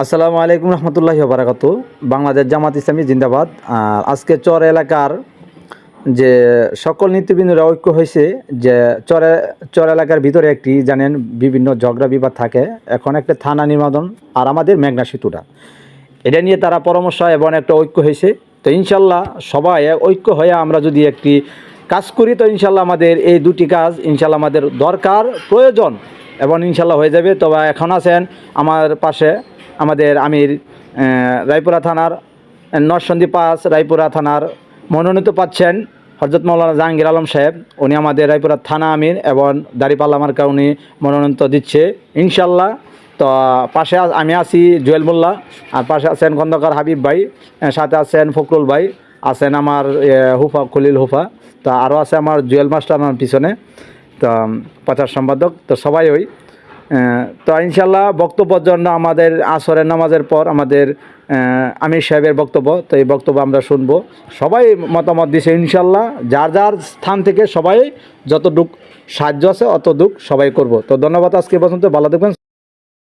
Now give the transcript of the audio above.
আসসালামু আলাইকুম রহমতুল্লাহি বারাকাতু। বাংলাদেশ জামাত ইসলামী জিন্দাবাদ। আজকে চর এলাকার যে সকল নীতিবিন্দুরা ঐক্য হয়েছে যে চরে, চর এলাকার ভিতরে একটি, জানেন, বিভিন্ন ঝগড়া বিবাদ থাকে। এখন একটা থানা নির্মাণ আর আমাদের মেঘনা সেতুটা। এটা নিয়ে তারা পরামর্শ এবং একটা ঐক্য হয়েছে। তো ইনশাল্লাহ সবাই ঐক্য হয়ে আমরা যদি একটি কাজ করি, তো ইনশাল্লাহ আমাদের এই দুটি কাজ ইনশাল্লাহ আমাদের দরকার, প্রয়োজন এবং ইনশাল্লাহ হয়ে যাবে। তবে এখন আছেন আমার পাশে আমাদের আমির রায়পুরা থানার নরসন্দী পাস, রায়পুরা থানার মনোনীত পাচ্ছেন হজরত মৌলানা জাহাঙ্গীর আলম সাহেব। উনি আমাদের রায়পুরা থানা আমির এবং দাঁড়িপাল্লা মার্কা উনি মনোনীত দিচ্ছে। ইনশাল্লাহ তো পাশে আমি আছি জুয়েল মোল্লা, আর পাশে আছেন খন্দকার হাবিব ভাই সাথে আছেন ফখরুল ভাই, আছেন আমার হুফা খলিল হুফা। তো আরও আছে আমার জুয়েল মাস্টার আমার পিছনে। তো প্রচার সম্পাদক। তো সবাই ওই তো ইনশাল্লাহ বক্তব্যর জন্য আমাদের আসরের নামাজের পর আমাদের আমির সাহেবের বক্তব্য, তো এই বক্তব্য আমরা শুনব। সবাই মতামত দিছে ইনশাল্লাহ যার যার স্থান থেকে সবাই যতটুক সাহায্য আছে অতটুক সবাই করব। তো ধন্যবাদ আজকে পর্যন্ত, ভালো দেখবেন